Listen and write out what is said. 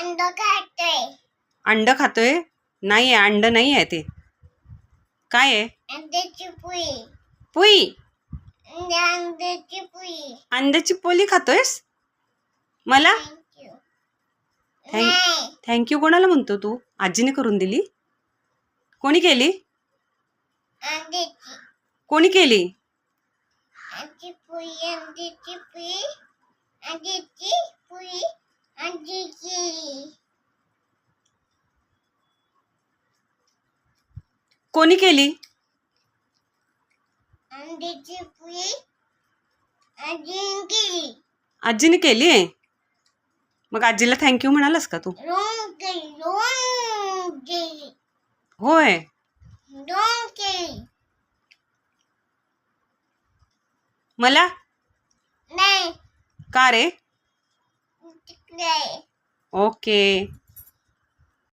अंड खाते अंड खातोय? नाही आहे अंड नाही आहे ते. काय आहे? अंड्याची पोळी पोई? अंड्या अंड्याची पोळी अंड्याची पोली खातोयस? मला? थँक्यू Thank- नाही. थँक्यू कोणाला म्हणतो तू? आजीने करून दिली? कोणी केली? अंड्याची. कोणी केली? अंडी पोळी अंड्याची पोळी अंड्याची कोणी केली? अंड्याची पोळी अंडी आजीने केली मग आजीला थँक्यू म्हणालास का तू? केली केली. होय. केली. मला? नाही. का रे? Okay.